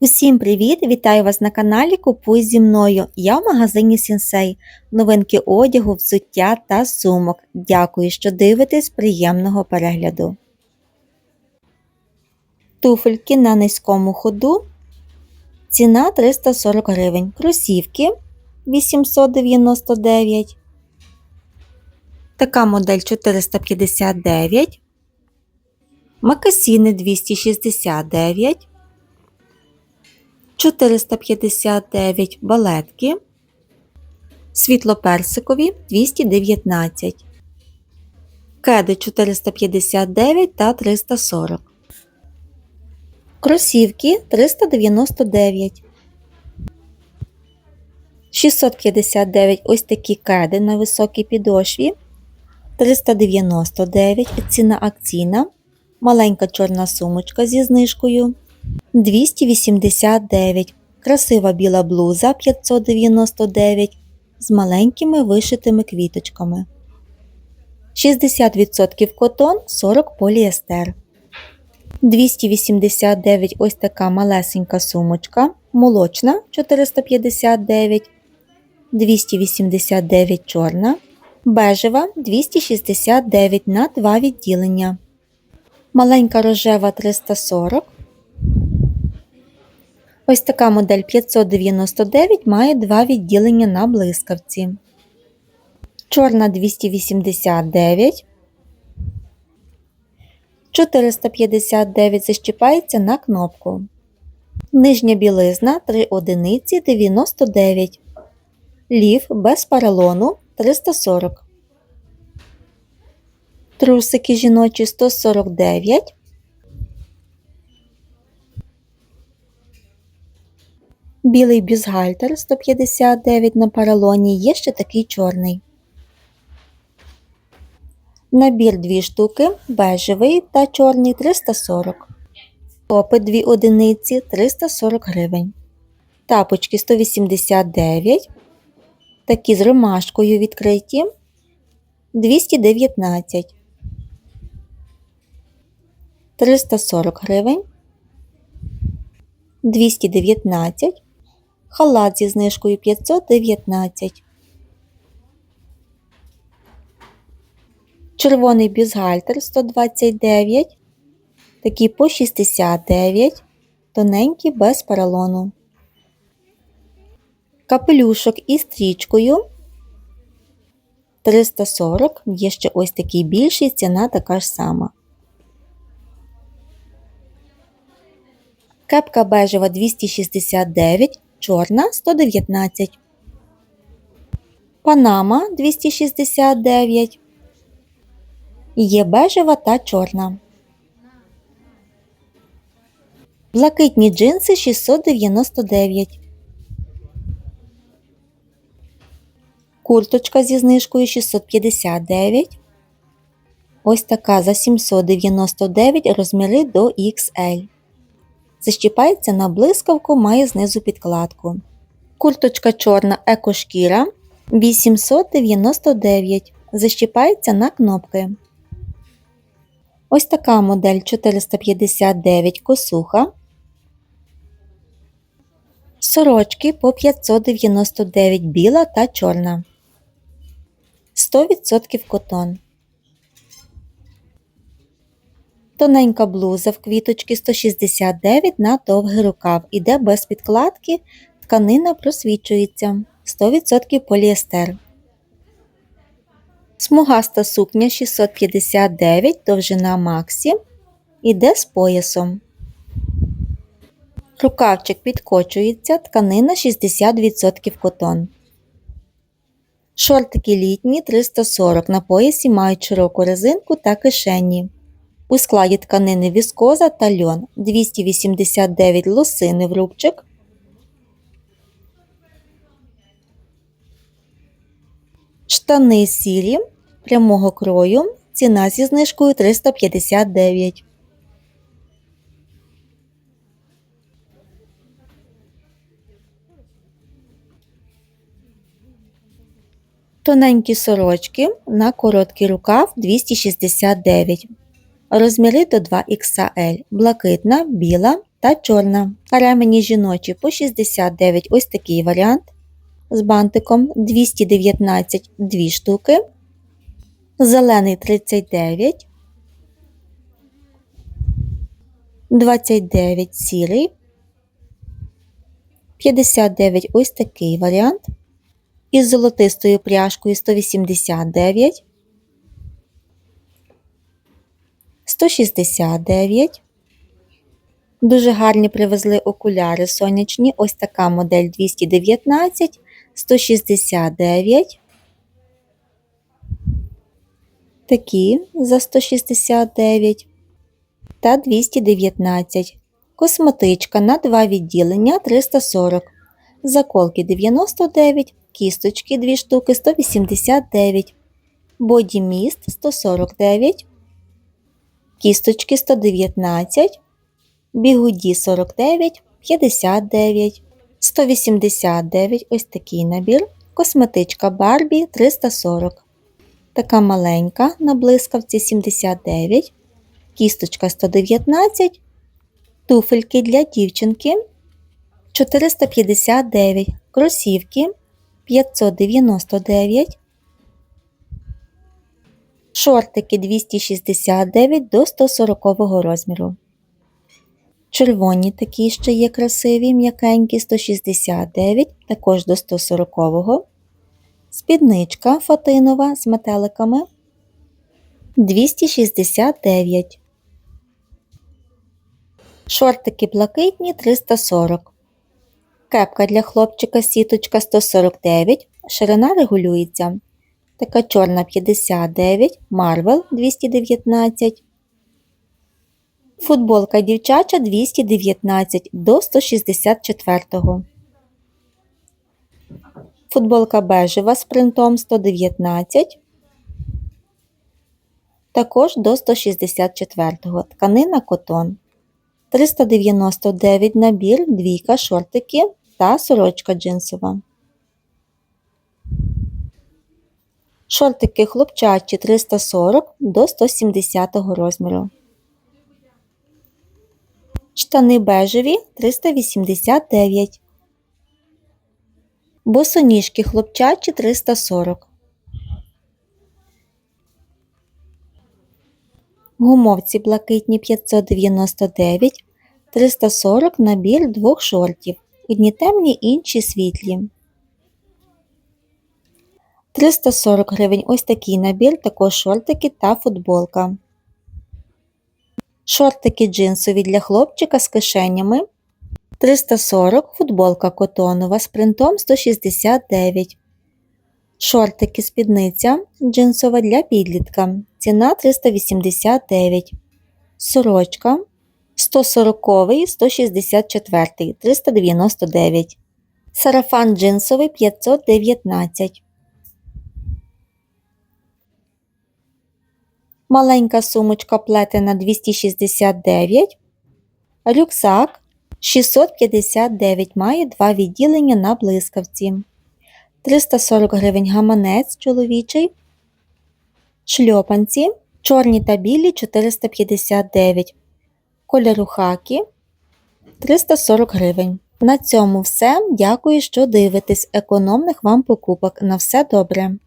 Усім привіт! Вітаю вас на каналі Купуй зі мною. Я в магазині Сінсей. Новинки одягу, взуття та сумок. Дякую, що дивитесь. Приємного перегляду. Туфельки на низькому ходу. Ціна 340 гривень. Кросівки 899. Така модель 459. Макасіни 269. 459 балетки, світлоперсикові 219, кеди 459 та 340, кросівки 399, 659 ось такі кеди на високій підошві, 399 ціна акційна, маленька чорна сумочка зі знижкою. 289. Красива біла блуза 599 з маленькими вишитими квіточками. 60% котон 40 поліестер. 289 ось така малесенька сумочка. Молочна 459. 289 чорна. Бежева 269 на 2 відділення. Маленька рожева 340. Ось така модель 599 має два відділення на блискавці. Чорна 289. 459 защіпається на кнопку. Нижня білизна 3 одиниці 99. Лів без паралону 340. Трусики жіночі 149. Білий бюстгальтер 159 на паралоні, є ще такий чорний. Набір 2 штуки, бежевий та чорний 340. Топи 2 одиниці 340 гривень. Тапочки 189. Такі з ромашкою відкриті 219. 340 гривень. 219 халат зі знижкою 519. Червоний бюстгальтер 129, такі по 69, тоненькі без поролону. Капелюшок із стрічкою 340, є ще ось такий більший, ціна така ж сама. Кепка бежева 269, чорна 119. Панама 269. Є бежева та чорна. Блакитні джинси 699. Курточка зі знижкою 659. Ось така за 799 розміри до XL. Защіпається на блискавку, має знизу підкладку. Курточка чорна екошкіра 899. Защіпається на кнопки. Ось така модель 459 косуха. Сорочки по 599 біла та чорна. 100% котон. Тоненька блуза в квіточки 169 на довгий рукав. Іде без підкладки, тканина просвічується 100% поліестер. Смугаста сукня 659 довжина Максі. Іде з поясом. Рукавчик підкочується, тканина 60% котон. Шортики літні 340 на поясі мають широку резинку та кишені. У складі тканини віскоза та льон 289 лосини в рубчик. Штани сірі прямого крою. Ціна зі знижкою 359. Тоненькі сорочки на короткий рукав 269 розміри до 2XL, блакитна, біла та чорна. Ремені жіночі по 69 ось такий варіант. З бантиком 219 2 штуки. Зелений 39. 29 сірий. 59 ось такий варіант. Із золотистою пряжкою 189. 169. Дуже гарні привезли окуляри сонячні. Ось така модель 219, 169. Такі за 169 та 219. Косметичка на два відділення 340. Заколки 99, кісточки 2 штуки 189. Боді міст 149. Кісточки 119. Бігуді 49, 59, 189 ось такий набір. Косметичка Барбі 340. Така маленька на блискавці 79, кісточка 119, туфельки для дівчинки 459, кросівки 599, шортики 269 до 140 розміру. Червоні такі ще є красиві, м'якенькі 169, також до 140-го. Спідничка фатинова з метеликами 269. Шортики блакитні 340. Кепка для хлопчика сіточка 149. Ширина регулюється. Така чорна 59, Марвел 219. Футболка дівчача 219 до 164. Футболка бежева з принтом 119. Також до 164. Тканина котон. 399 набір, двійка, шортики та сорочка джинсова. Шортики хлопчачі 340 до 170 розміру. Штани бежеві 389. Босоніжки хлопчачі 340. Гумовці блакитні 599, 340 набір двох шортів. Одні темні, інші світлі. 340 гривень ось такий набір, також шортики та футболка. Шортики джинсові для хлопчика з кишенями 340, футболка котонова з принтом 169. Шортики спідниця джинсова для підлітка. Ціна 389. Сорочка 140 164 399. Сарафан джинсовий 519. Маленька сумочка плетена 269. Рюкзак 659 має два відділення на блискавці. 340 гривень гаманець чоловічий. Шльопанці чорні та білі 459. Кольору хакі 340 гривень. На цьому все. Дякую, що дивитесь. Економних вам покупок. На все добре!